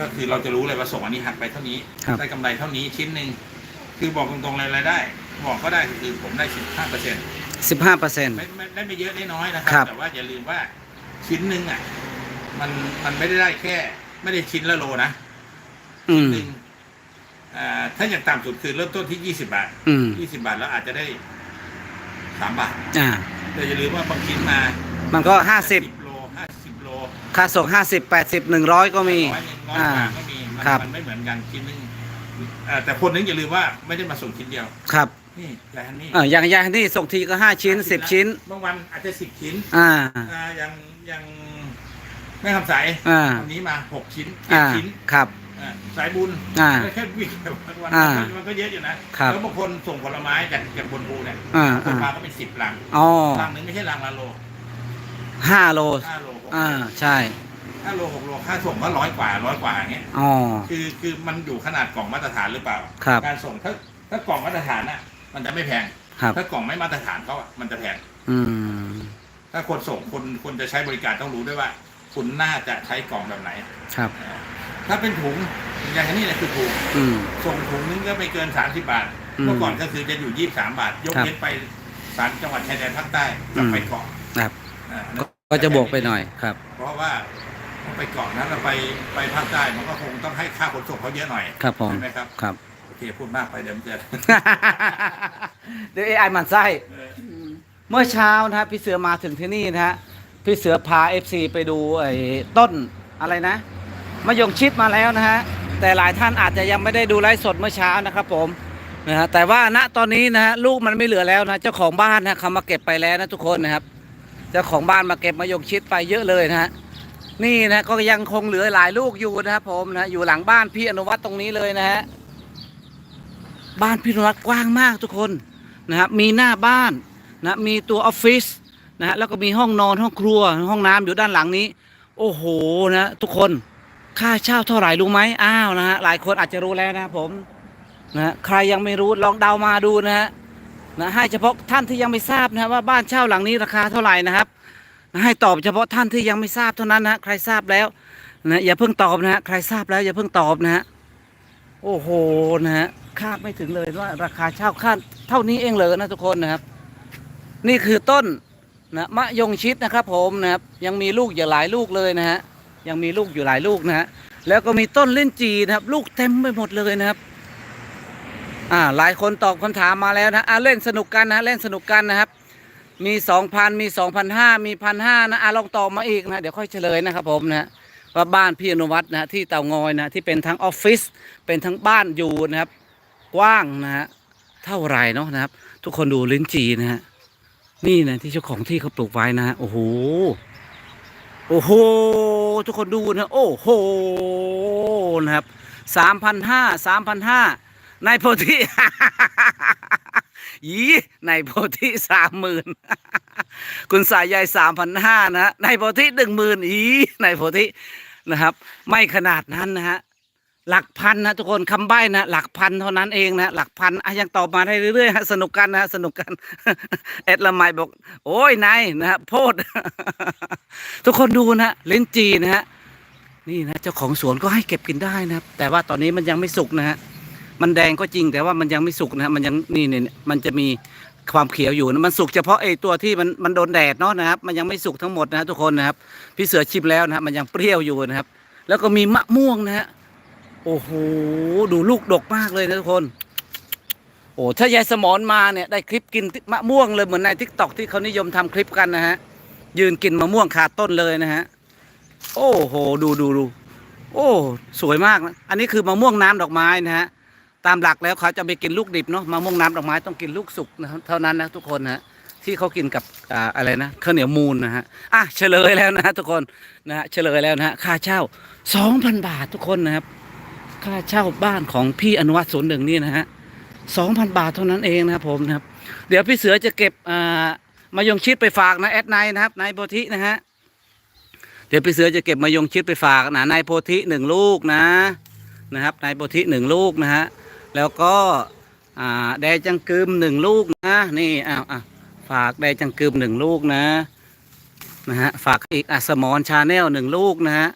ก็คือเราจะรู้เลยว่าส่งอันนี้หักไปเท่านี้ครับ ได้กำไรเท่านี้ชิ้นหนึ่งคือบอกตรงๆเลยรายได้ บอกก็ได้คือผมได้สิบห้าเปอร์เซ็นต์สิบห้าเปอร์เซ็นต์ ไม่ไม่ได้ไม่เยอะได้น้อยนะคครัรับแต่ว่าอย่าลืมว่าชิ้นหนึ่งอะมันมันไม่ได้ได้แค่ ไม่ได้ชิ้นละโลนะอืม หนึ่งอ่าถ้าอย่างต่ำสุดคือเริ่มต้นที่ยี่สิบาทอืม ยี่สิบาทแล้วอาจจะได้สามบาทอ่า แต่อย่าลืมว่าบางชิ้นมา มันก็ห้าสิบโลห้าสิบโล ค่าส่งห้าสิบแปดสิบหนึ่งร้อยก็มี ร้อยหนึ่งร้อยอ่ากว่าก็มีมันครับ มันไม่เหมือนกันชิ้นหนึงอ่าแต่คนนึงอย่าลืมว่าไม่ได้มาส่งชิ้นเดียว ครับนี่ยายฮันนี่เอออย่างอย่างนี่ส่งทีก็ห้าชิ้นสิบชิ้น บางวันอาจจะสิบชิ้นอ่า อ่ายังยังไม่ทำสายอ่า วันนี้มาหกชิ้นเจ็ดอ่าชิ้นครับ อ่าสายบุญอ่าแค่วิ่งวันวันอ่ามันก็เยอะอยู่นะครับ แล้วบางคนส่งผลไม้จากจากบนภูเนี่ยอ่าส่งอ่ามาก็เป็นสิบลังอ๋อลังหนึงไม่ใช่ลังละโลห้าโลห้าโลหก อ่าใช่ห้าโลหกโลค่าส่งก็ร้อยกว่าร้อยกว่าอย่างเงี้ยอ๋อ คือคือมันอยู่ขนาดกล่องมาตรฐานหรือเปล่า ครับ การส่งถ้าถ้ากล่องมาตรฐานน่ะ มันจะไม่แพง ครับ ถ้ากล่องไม่มาตรฐานเขาอะมันจะแพง อืม ถ้าคนส่งคนคนจะใช้บริการต้องรู้ด้วยว่า คุณน่าจะใช้กล่องแบบไหน ครับ ถ้าเป็นถุงอย่างนี้แหละคือถุงอืม ส่งถุงนึงก็ไม่เกิน 30 บาท อืมเมื่อก่อนก็คือจะอยู่ 23 บาท ยกครับเว้นไปสามจังหวัดชายแดนภาคใต้กับอืม ไปเกาะครับ อ่า ก็ก็จะบวกไปหน่อยครับ เพราะว่าต้องไปเกาะนั้นเราไปไปภาคใต้มันก็คงต้องให้ค่าขนส่งเขาเยอะหน่อยครับผมใช่ไหมครับครับโอเคพูดมากไปเดี๋ยวมันจะ เดี๋ยว AI มันไส้เมื่อเช้านะฮะพี่เสือมาถึงที่นี่นะฮะพี่เสือพา FC ไปดูไอ้ต้นอะไรนะมะยงชิดมาแล้วนะฮะแต่หลายท่านอาจจะยังไม่ได้ดูไลฟ์สดเมื่อเช้านะครับผมนะฮะแต่ว่าณตอนนี้นะฮะลูกมันไม่เหลือแล้วนะเจ้าของบ้านนะเขามาเก็บไปแล้วนะทุกคนนะครับ เจ้าของบ้านมาเก็บมะยงชิดไปเยอะเลยนะฮะนี่นะก็ยังคงเหลือหลายลูกอยู่นะครับผมนะอยู่หลังบ้านพี่อนุวัฒน์ตรงนี้เลยนะฮะบ้านพี่อนุวัฒน์กว้างมากทุกคนนะครับมีหน้าบ้านนะมีตัวออฟฟิศนะฮะแล้วก็มีห้องนอนห้องครัวห้องน้ำอยู่ด้านหลังนี้ โอ้โหนะทุกคนค่าเช่าเท่าไหร่รู้ไหมอ้าวนะฮะหลายคนอาจจะรู้แล้วนะผมนะใครยังไม่รู้ลองเดามาดูนะฮะ นะให้เฉพาะท่านที่ยังไม่ทราบนะว่าบ้านเช่าหลังนี้ราคาเท่าไหร่นะครับนะให้ตอบเฉพาะท่านที่ยังไม่ทราบเท่านั้นนะใครทราบแล้วนะอย่าเพิ่งตอบนะฮะใครทราบแล้วอย่าเพิ่งตอบนะฮะโอ้โหนะฮะคาดไม่ถึงเลยว่าราคาเช่าค่าเท่านี้เองเลยนะทุกคนนะครับ นี่คือต้นนะมะยงชิดนะครับ ผมนะครับยังมีลูกอยู่หลายลูกเลยนะฮะยังมีลูกอยู่หลายลูกนะฮะแล้วก็มีต้นเลิ้นจีนะครับ ลูกเต็มไปหมดเลยนะครับ อ่าหลายคนตอบคำถามมาแล้วนะอ่าเล่นสนุกกันนะเล่นสนุกกันนะครับ มีสองพันมีสองพันห้ามีพันห้านะอ่าลองตอบมาอีกนะเดี๋ยวค่อยเฉลยนะครับผมนะฮะว่าบ้านพี่อนุวัฒน์นะที่เตางอยนะที่เป็นทั้งออฟฟิศเป็นทั้งบ้านอยู่นะครับ กว้างนะฮะเท่าไรเนาะนะครับ ทุกคนดูลิ้นจีนะฮะนี่นะที่เจ้าของที่เขาปลูกไว้นะฮะโอ้โหโอ้โหทุกคนดูนะโอ้โหนะครับสามพันห้าสามพันห้า นายโพธิยีนายโพธิสามหมื่นคุณสายใยสามพันห้านะนายโพธิหนึ่งหมื่นอีนายโพธินะครับ ไม่ขนาดนั้นนะฮะหลักพันนะทุกคนคำใบ้นะหลักพันเท่านั้นเองนะหลักพันอะยังตอบมาได้เรื่อยๆฮะสนุกกันนะสนุกกันเอ็ดละไมบอก โอ้ยนายนะฮะโพด ทุกคนดูนะลิ้นจีนะฮะนี่นะเจ้าของสวนก็ให้เก็บกินได้นะครับแต่ว่าตอนนี้มันยังไม่สุกนะฮะ มันแดงก็จริงแต่ว่ามันยังไม่สุกนะฮะมันยังนี่เนี่ยมันจะมีความเขียวอยู่นะมันสุกเฉพาะไอ้ตัวที่มันมันโดนแดดเนาะนะครับ มันยังไม่สุกทั้งหมดนะฮะทุกคนนะครับ พี่เสือชิมแล้วนะฮะมันยังเปรี้ยวอยู่นะครับ แล้วก็มีมะม่วงนะฮะโอ้โหดูลูกดกมากเลยนะทุกคน โอ้ถ้ายายสมอนมาเนี่ยได้คลิปกินมะม่วงเลยเหมือนในทิกตอกที่เขานิยมทำคลิปกันนะฮะยืนกินมะม่วงขาต้นเลยนะฮะโอ้โหดูดูดูโอ้ สวยมากนะอันนี้คือมะม่วงน้ำดอกไม้นะฮะ ตามหลักแล้วเขาจะไม่กินลูกดิบเนาะมะม่วงน้ำดอกไม้ต้องกินลูกสุกนะเท่านั้นนะทุกคนนะที่เขากินกับอ่าอะไรนะข้าวเหนียวมูลนะฮะอะเฉลยแล้วนะฮะทุกคนนะฮะเฉลยแล้วนะฮะค่าเช่าสองพันบาททุกคนนะครับ ค่าเช่าบ้านของพี่อนุวัตศูนย์หนึ่งนี่นะฮะสองพันบาทเท่านั้นเองนะครับผมนะครับ เดี๋ยวพี่เสือจะเก็บอ่ามายงชิดไปฝากนะแอดไนน์นะครับนายโพธินะฮะเดี๋ยวพี่เสือจะเก็บมายงชิดไปฝากนะนายโพธิหนึ่งลูกนะนะครับนายโพธิหนึ่งลูกนะฮะ แล้วก็แดจังกึมหนึ่งลูกนะ นี่อ้าวอะฝากแดจังกึมหนึ่งลูกนะนะฮะฝากอีกอสมอนชาแนลหนึ่งลูกนะฮะ